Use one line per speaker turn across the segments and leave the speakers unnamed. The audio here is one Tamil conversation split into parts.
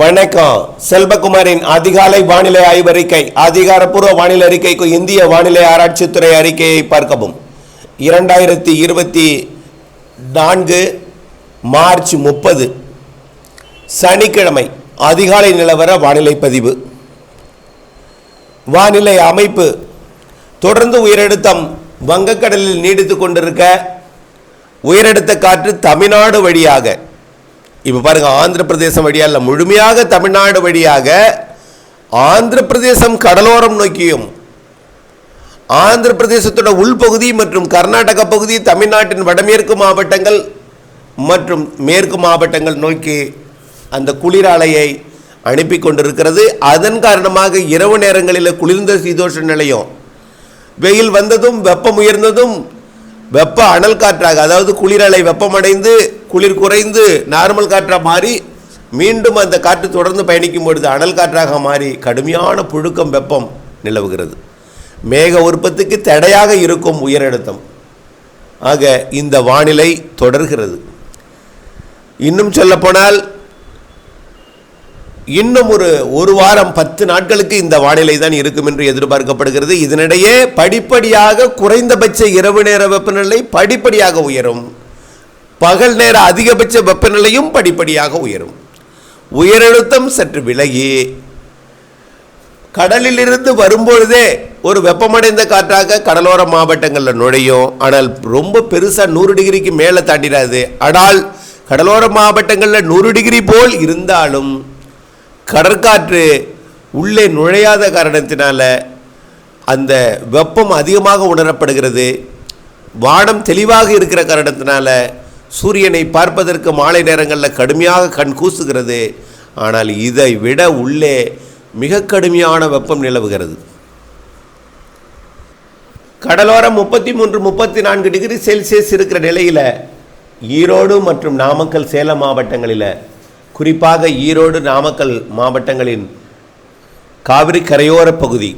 வணக்கம் செல்வகுமாரின் அதிகாலை வானிலை ஆய்வறிக்கை அதிகாரப்பூர்வ வானிலை அறிக்கைக்கு இந்திய வானிலை ஆராய்ச்சித்துறை அறிக்கையை பார்க்கவும் இரண்டாயிரத்தி இருபத்தி நான்கு மார்ச் முப்பது சனிக்கிழமை அதிகாலை நிலவர வானிலை பதிவு வானிலை அமைப்பு தொடர்ந்து உயரழுத்தம் வங்கக்கடலில் நீடித்து கொண்டிருக்க உயரடுத்த காற்று தமிழ்நாடு வழியாக இப்போ பாருங்கள் ஆந்திர பிரதேசம் வழியாக இல்லை முழுமையாக தமிழ்நாடு வழியாக ஆந்திர பிரதேசம் கடலோரம் நோக்கியும் ஆந்திர பிரதேசத்தோட உள்பகுதி மற்றும் கர்நாடக பகுதி தமிழ்நாட்டின் வடமேற்கு மாவட்டங்கள் மற்றும் மேற்கு மாவட்டங்கள் நோக்கி அந்த குளிர் அனுப்பி கொண்டிருக்கிறது அதன் காரணமாக இரவு நேரங்களில் குளிர்ந்த சீதோஷ நிலையம் வெயில் வந்ததும் வெப்பம் உயர்ந்ததும் வெப்ப அனல் காற்றாக அதாவது குளிரலை வெப்பமடைந்து குளிர் குறைந்து நார்மல் காற்றாக மாறி மீண்டும் அந்த காற்று தொடர்ந்து பயணிக்கும் பொழுது அனல் காற்றாக மாறி கடுமையான புழுக்கம் வெப்பம் நிலவுகிறது மேக உற்பத்திக்கு தடையாக இருக்கும் உயரழுத்தம் ஆக இந்த வானிலை தொடர்கிறது இன்னும் சொல்லப்போனால் இன்னும் ஒரு ஒரு வாரம் பத்து நாட்களுக்கு இந்த வானிலை தான் இருக்கும் என்று எதிர்பார்க்கப்படுகிறது இதனிடையே படிப்படியாக குறைந்தபட்ச இரவு நேர வெப்பநிலை படிப்படியாக உயரும் பகல் நேர அதிகபட்ச வெப்பநிலையும் படிப்படியாக உயரும் உயரழுத்தம் சற்று விலகி கடலிலிருந்து வரும்பொழுதே ஒரு வெப்பமடைந்த காற்றாக கடலோர மாவட்டங்களில் நுழையும் ஆனால் ரொம்ப பெருசாக நூறு டிகிரிக்கு மேலே தாண்டிடாது ஆனால் கடலோர மாவட்டங்களில் நூறு டிகிரி போல் இருந்தாலும் கடற்காற்று உள்ளே நுழையாத காரணத்தினால் அந்த வெப்பம் அதிகமாக உணரப்படுகிறது வானம் தெளிவாக இருக்கிற காரணத்தினால சூரியனை பார்ப்பதற்கு மாலை நேரங்களில் கடுமையாக கண் கூசுகிறது ஆனால் இதை விட உள்ளே மிக கடுமையான வெப்பம் நிலவுகிறது கடலோரம் முப்பத்தி மூன்று முப்பத்தி நான்கு டிகிரி செல்சியஸ் இருக்கிற நிலையில் ஈரோடு மற்றும் நாமக்கல் சேலம் மாவட்டங்களில் குறிப்பாக ஈரோடு நாமக்கல் மாவட்டங்களின் காவிரி கரையோர பகுதி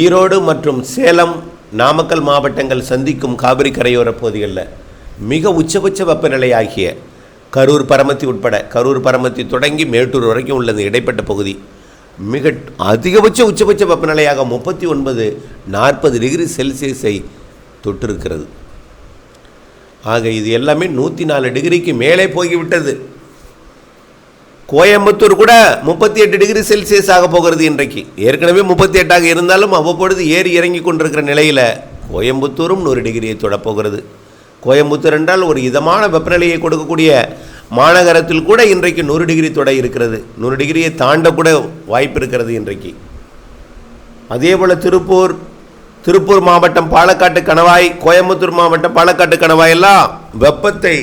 ஈரோடு மற்றும் சேலம் நாமக்கல் மாவட்டங்கள் சந்திக்கும் காவிரி கரையோர பகுதிகளில் மிக உச்சபட்ச வெப்பநிலையாகிய கரூர் பரமத்தி உட்பட கரூர் பரமத்தி தொடங்கி மேட்டூர் வரைக்கும் உள்ள இந்த இடைப்பட்ட பகுதி மிக அதிகபட்ச உச்சபட்ச வெப்பநிலையாக முப்பத்தி ஒன்பது நாற்பது டிகிரி செல்சியஸை தொட்டிருக்கிறது ஆக இது எல்லாமே நூற்றி நாலு டிகிரிக்கு மேலே போய்விட்டது கோயம்புத்தூர் கூட முப்பத்தி எட்டு டிகிரி செல்சியஸ் ஆக போகிறது இன்றைக்கு ஏற்கனவே முப்பத்தி எட்டாக இருந்தாலும் அவ்வப்பொழுது ஏறி இறங்கி கொண்டிருக்கிற நிலையில் கோயம்புத்தூரும் நூறு டிகிரியை தொடப்போகிறது கோயம்புத்தூர் என்றால் ஒரு இதமான வெப்பநிலையை கொடுக்கக்கூடிய மாநகரத்தில் கூட இன்றைக்கு நூறு டிகிரி தொட இருக்கிறது நூறு டிகிரியை தாண்டக்கூட வாய்ப்பு இருக்கிறது இன்றைக்கு அதே போல் திருப்பூர் திருப்பூர் மாவட்டம் பாலக்காட்டு கணவாய் கோயம்புத்தூர் மாவட்டம் பாலக்காட்டு கணவாயெல்லாம் வெப்பத்தை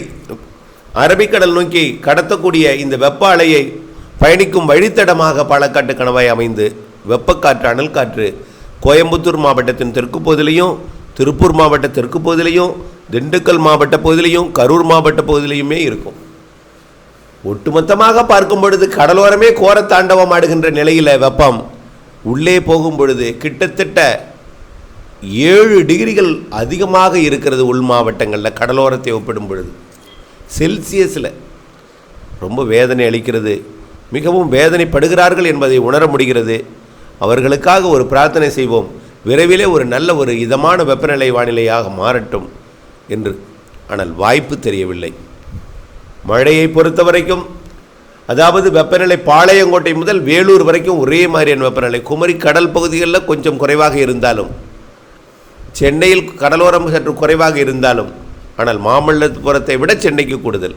அரபிக்கடல் நோக்கி கடத்தக்கூடிய இந்த வெப்ப அலையை பயணிக்கும் வழித்தடமாக பாலக்காட்டு கணவாய் அமைந்து வெப்பக்காற்று அனல் காற்று கோயம்புத்தூர் மாவட்டத்தின் தெற்கு பகுதியிலையும் திருப்பூர் மாவட்ட தெற்கு பகுதியிலையும் திண்டுக்கல் மாவட்ட பகுதியிலையும் கரூர் மாவட்ட பகுதியிலையுமே இருக்கும் ஒட்டுமொத்தமாக பார்க்கும் பொழுது கடலோரமே தாண்டவம் ஆடுகின்ற நிலையில் வெப்பம் உள்ளே போகும் பொழுது கிட்டத்தட்ட ஏழு டிகிரிகள் அதிகமாக இருக்கிறது உள் மாவட்டங்களில் கடலோரத்தை ஒப்பிடும் பொழுது செல்சியஸில் ரொம்ப வேதனை அளிக்கிறது மிகவும் வேதனைப்படுகிறார்கள் என்பதை உணர முடிகிறது அவர்களுக்காக ஒரு பிரார்த்தனை செய்வோம் விரைவிலே ஒரு நல்ல ஒரு இதமான வெப்பநிலை வானிலையாக மாறட்டும் என்று ஆனால் வாய்ப்பு தெரியவில்லை மழையை பொறுத்த வரைக்கும் அதாவது வெப்பநிலை பாளையங்கோட்டை முதல் வேலூர் வரைக்கும் ஒரே மாதிரியான வெப்பநிலை குமரி கடல் பகுதிகளில் கொஞ்சம் குறைவாக இருந்தாலும் சென்னையில் கடலோரம் சற்று குறைவாக இருந்தாலும் ஆனால் மாமல்லபுரத்தை விட சென்னைக்கு கூடுதல்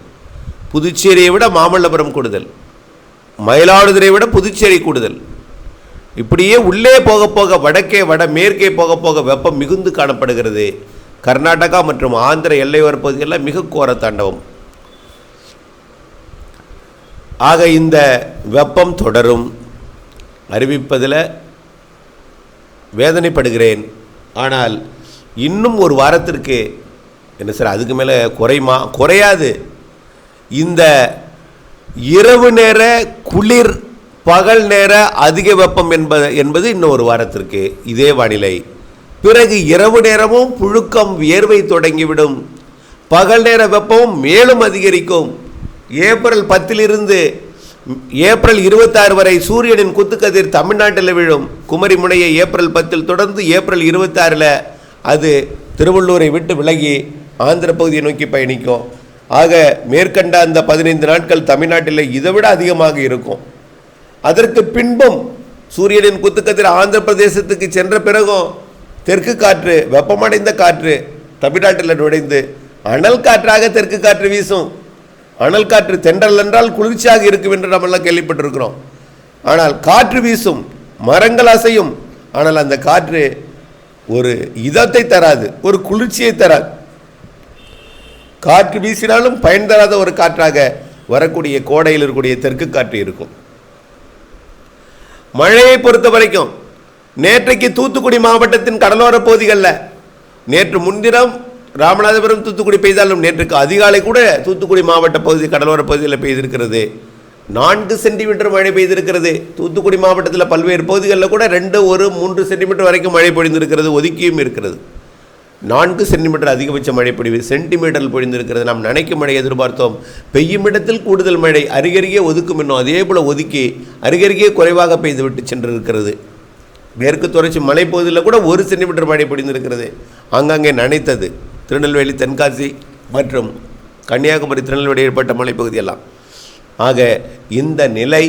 புதுச்சேரியை விட மாமல்லபுரம் கூடுதல் மயிலாடுதுறை விட புதுச்சேரி கூடுதல் இப்படியே உள்ளே போக போக வடக்கே வட மேற்கே போக போக வெப்பம் மிகுந்து காணப்படுகிறது கர்நாடகா மற்றும் ஆந்திர எல்லையோர பகுதிகளில் மிக கோர தாண்டவம் ஆக இந்த வெப்பம் தொடரும் அறிவிப்பதில் வேதனைப்படுகிறேன் ஆனால் இன்னும் ஒரு வாரத்திற்கு என்ன சார் அதுக்கு மேலே குறைமா குறையாது இந்த இரவு நேர குளிர் பகல் நேர அதிக வெப்பம் என்பது என்பது இன்னும் ஒரு வாரத்திற்கு இதே வானிலை பிறகு இரவு நேரமும் புழுக்கம் வியர்வை தொடங்கிவிடும் பகல் நேர வெப்பமும் மேலும் அதிகரிக்கும் ஏப்ரல் பத்திலிருந்து ஏப்ரல் இருபத்தாறு வரை சூரியனின் குத்துக்கதிர் தமிழ்நாட்டில் விழும் குமரி முனையை ஏப்ரல் பத்தில் தொடர்ந்து ஏப்ரல் இருபத்தாறில் அது திருவள்ளூரை விட்டு விலகி ஆந்திர பகுதியை நோக்கி பயணிக்கும் ஆக மேற்கண்ட அந்த பதினைந்து நாட்கள் தமிழ்நாட்டில் இதை விட அதிகமாக இருக்கும் அதற்கு பின்பும் சூரியனின் குத்துக்கத்தில் ஆந்திர பிரதேசத்துக்கு சென்ற பிறகும் தெற்கு காற்று வெப்பமடைந்த காற்று தமிழ்நாட்டில் நுழைந்து அனல் காற்றாக தெற்கு காற்று வீசும் அனல் காற்று தென்றல் என்றால் குளிர்ச்சியாக இருக்கும் என்று நம்மெல்லாம் கேள்விப்பட்டிருக்கிறோம் ஆனால் காற்று வீசும் மரங்கள் அசையும் ஆனால் அந்த காற்று ஒரு இதத்தை தராது ஒரு குளிர்ச்சியை தராது காற்று வீசினாலும் பயன் தராத ஒரு காற்றாக வரக்கூடிய கோடையில் இருக்கக்கூடிய தெற்கு காற்று இருக்கும் மழையை பொறுத்த வரைக்கும் நேற்றைக்கு தூத்துக்குடி மாவட்டத்தின் கடலோர பகுதிகளில் நேற்று முன்தினம் ராமநாதபுரம் தூத்துக்குடி பெய்தாலும் நேற்றுக்கு அதிகாலை கூட தூத்துக்குடி மாவட்ட பகுதி கடலோர பகுதியில் பெய்திருக்கிறது நான்கு சென்டிமீட்டர் மழை பெய்திருக்கிறது தூத்துக்குடி மாவட்டத்தில் பல்வேறு பகுதிகளில் கூட ரெண்டு ஒரு மூன்று சென்டிமீட்டர் வரைக்கும் மழை பொழிந்திருக்கிறது ஒதுக்கியும் இருக்கிறது நான்கு சென்டிமீட்டர் அதிகபட்ச மழை பொழிவு சென்டிமீட்டர் பொழிந்திருக்கிறது நாம் நினைக்கும் மழை எதிர்பார்த்தோம் பெய்யும் இடத்தில் கூடுதல் மழை அருகருகே ஒதுக்கும் இன்னும் அதே போல் ஒதுக்கி அருகருகே குறைவாக பெய்துவிட்டு சென்றிருக்கிறது மேற்கு தொடர்ச்சி மலைப்பகுதியில் கூட ஒரு சென்டிமீட்டர் மழை பொழிந்திருக்கிறது அங்கங்கே நனைத்தது திருநெல்வேலி தென்காசி மற்றும் கன்னியாகுமரி திருநெல்வேலி ஏற்பட்ட மலைப்பகுதியெல்லாம் ஆக இந்த நிலை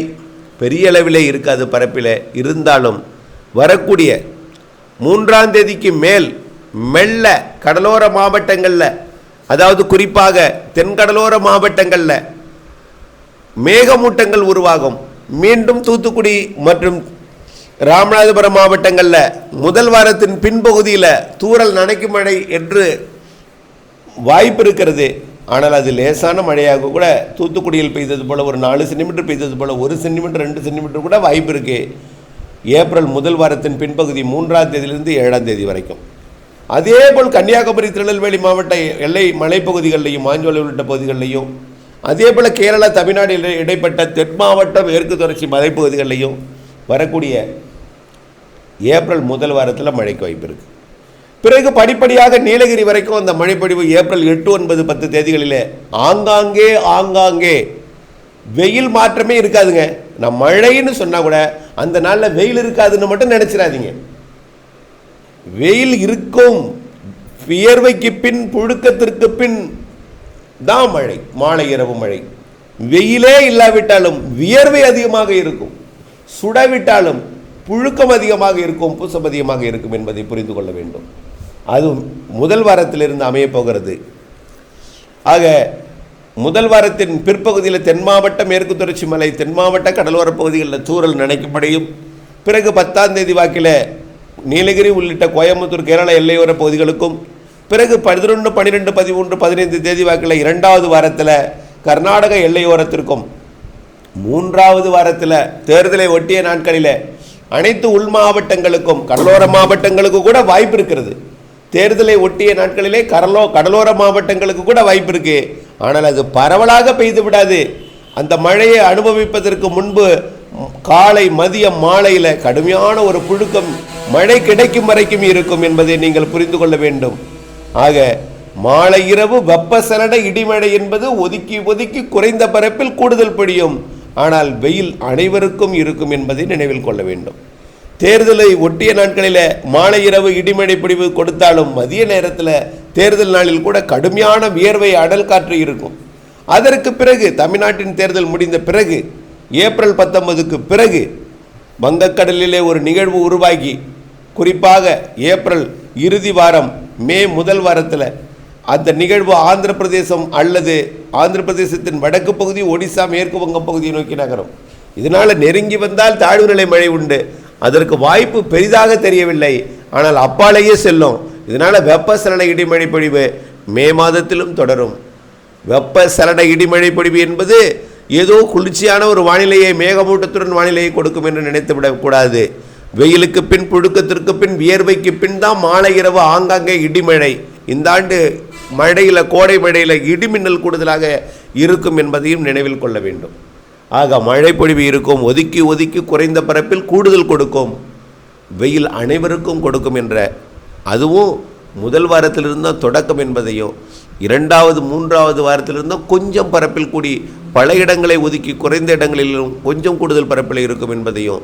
பெரிய அளவிலே இருக்காது பரப்பில் இருந்தாலும் வரக்கூடிய மூன்றாம் தேதிக்கு மேல் மெல்ல கடலோர மாவட்டங்களில் அதாவது குறிப்பாக தென்கடலோர மாவட்டங்களில் மேகமூட்டங்கள் உருவாகும் மீண்டும் தூத்துக்குடி மற்றும் ராமநாதபுரம் மாவட்டங்களில் முதல் வாரத்தின் பின்பகுதியில் தூரல் நனைக்கும் மழை என்று வாய்ப்பு இருக்கிறது ஆனால் அது லேசான மழையாக கூட தூத்துக்குடியில் பெய்தது போல் ஒரு நாலு சென்டிமீட்டர் பெய்தது போல் ஒரு சென்டிமீட்டர் ரெண்டு சென்டிமீட்டர் கூட வாய்ப்பு இருக்குது ஏப்ரல் முதல் வாரத்தின் பின்பகுதி மூன்றாம் தேதியிலிருந்து ஏழாம் தேதி வரைக்கும் அதே போல் கன்னியாகுமரி திருநெல்வேலி மாவட்ட எல்லை மலைப்பகுதிகளிலையும் மாஞ்சோலை உள்ளிட்ட பகுதிகளிலையும் அதே போல் கேரளா தமிழ்நாடு இடைப்பட்ட தென் மாவட்டம் மேற்கு தொடர்ச்சி மலைப்பகுதிகளிலையும் வரக்கூடிய ஏப்ரல் முதல் வாரத்தில் மழைக்கு வாய்ப்பு இருக்குது பிறகு படிப்படியாக நீலகிரி வரைக்கும் அந்த மழைப்பொழிவு ஏப்ரல் எட்டு ஒன்பது பத்து தேதிகளில் ஆங்காங்கே ஆங்காங்கே வெயில் மாற்றமே இருக்காதுங்க நான் மழைன்னு சொன்னால் கூட அந்த நாளில் வெயில் இருக்காதுன்னு மட்டும் நினச்சிடாதீங்க வெயில் இருக்கும் வியர்வைக்கு பின் புழுக்கத்திற்கு பின் தான் மழை மாலை இரவு மழை வெயிலே இல்லாவிட்டாலும் வியர்வை அதிகமாக இருக்கும் சுடவிட்டாலும் புழுக்கம் அதிகமாக இருக்கும் பூசம் அதிகமாக இருக்கும் என்பதை புரிந்து கொள்ள வேண்டும் அது முதல் வாரத்திலிருந்து அமையப்போகிறது ஆக முதல் வாரத்தின் பிற்பகுதியில் தென் மாவட்டம் மேற்கு தொடர்ச்சி மலை தென் மாவட்ட கடலோரப் பகுதிகளில் தூரல் நினைக்கப்படையும் பிறகு பத்தாம் தேதி வாக்கில் நீலகிரி உள்ளிட்ட கோயம்புத்தூர் கேரள எல்லையோர பகுதிகளுக்கும் பிறகு பதினொன்று பன்னிரெண்டு பதிமூன்று பதினைந்து தேதி வாக்கில் இரண்டாவது வாரத்தில் கர்நாடக எல்லையோரத்திற்கும் மூன்றாவது வாரத்தில் தேர்தலை ஒட்டிய நாட்களில் அனைத்து உள் மாவட்டங்களுக்கும் கடலோர மாவட்டங்களுக்கு கூட வாய்ப்பு இருக்கிறது தேர்தலை ஒட்டிய நாட்களிலே கடலோ கடலோர மாவட்டங்களுக்கு கூட வாய்ப்பு இருக்குது ஆனால் அது பரவலாக பெய்து விடாது அந்த மழையை அனுபவிப்பதற்கு முன்பு காலை மதியம் மாலையில் கடுமையான ஒரு புழுக்கம் மழை கிடைக்கும் வரைக்கும் இருக்கும் என்பதை நீங்கள் புரிந்து கொள்ள வேண்டும் ஆக மாலை இரவு வெப்பசலன இடிமழை என்பது ஒதுக்கி ஒதுக்கி குறைந்த பரப்பில் கூடுதல் பிடியும் ஆனால் வெயில் அனைவருக்கும் இருக்கும் என்பதை நினைவில் கொள்ள வேண்டும் தேர்தலை ஒட்டிய நாட்களில் மாலை இரவு இடிமழை பிடிவு கொடுத்தாலும் மதிய நேரத்தில் தேர்தல் நாளில் கூட கடுமையான வியர்வை அடல் காற்று இருக்கும் அதற்கு பிறகு தமிழ்நாட்டின் தேர்தல் முடிந்த பிறகு ஏப்ரல் பத்தொன்பதுக்கு பிறகு வங்கக்கடலிலே ஒரு நிகழ்வு உருவாகி குறிப்பாக ஏப்ரல் இறுதி வாரம் மே முதல் வாரத்தில் அந்த நிகழ்வு ஆந்திர பிரதேசம் அல்லது ஆந்திர பிரதேசத்தின் வடக்கு பகுதி ஒடிசா மேற்கு வங்க பகுதியை நோக்கி நகரும் இதனால் நெருங்கி வந்தால் தாழ்வு நிலை மழை உண்டு அதற்கு வாய்ப்பு பெரிதாக தெரியவில்லை ஆனால் அப்பாலேயே செல்லும் இதனால் வெப்பசலன இடிமழை பொழிவு மே மாதத்திலும் தொடரும் வெப்ப சலன இடிமழை பொழிவு என்பது ஏதோ குளிர்ச்சியான ஒரு வானிலையை மேகமூட்டத்துடன் வானிலையை கொடுக்கும் என்று நினைத்து விடக்கூடாது வெயிலுக்கு பின் புழுக்கத்திற்கு பின் வியர்வைக்கு பின் தான் மாலை இரவு ஆங்காங்கே இடிமழை இந்த ஆண்டு மழையில் கோடை மழையில் இடிமின்னல் கூடுதலாக இருக்கும் என்பதையும் நினைவில் கொள்ள வேண்டும் ஆக மழை பொழிவு இருக்கும் ஒதுக்கி ஒதுக்கி குறைந்த பரப்பில் கூடுதல் கொடுக்கும் வெயில் அனைவருக்கும் கொடுக்கும் என்ற அதுவும் முதல் வாரத்திலிருந்து தான் தொடக்கம் என்பதையும் இரண்டாவது மூன்றாவது வாரத்திலிருந்தும் கொஞ்சம் பரப்பில் கூடி பல இடங்களை ஒதுக்கி குறைந்த இடங்களிலும் கொஞ்சம் கூடுதல் பரப்பில் இருக்கும் என்பதையும்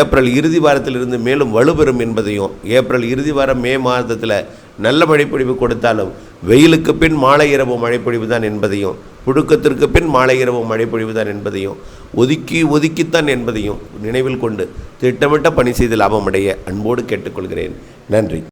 ஏப்ரல் இறுதி வாரத்திலிருந்து மேலும் வலுப்பெறும் என்பதையும் ஏப்ரல் இறுதி வாரம் மே மாதத்தில் நல்ல மழைப்பொழிவு கொடுத்தாலும் வெயிலுக்கு பின் மாலை இரவு மழைப்பொழிவு தான் என்பதையும் புழுக்கத்திற்கு பின் மாலை இரவு மழைப்பொழிவு தான் என்பதையும் ஒதுக்கி ஒதுக்கித்தான் என்பதையும் நினைவில் கொண்டு திட்டமிட்ட பணி செய்து லாபமடைய அன்போடு கேட்டுக்கொள்கிறேன் நன்றி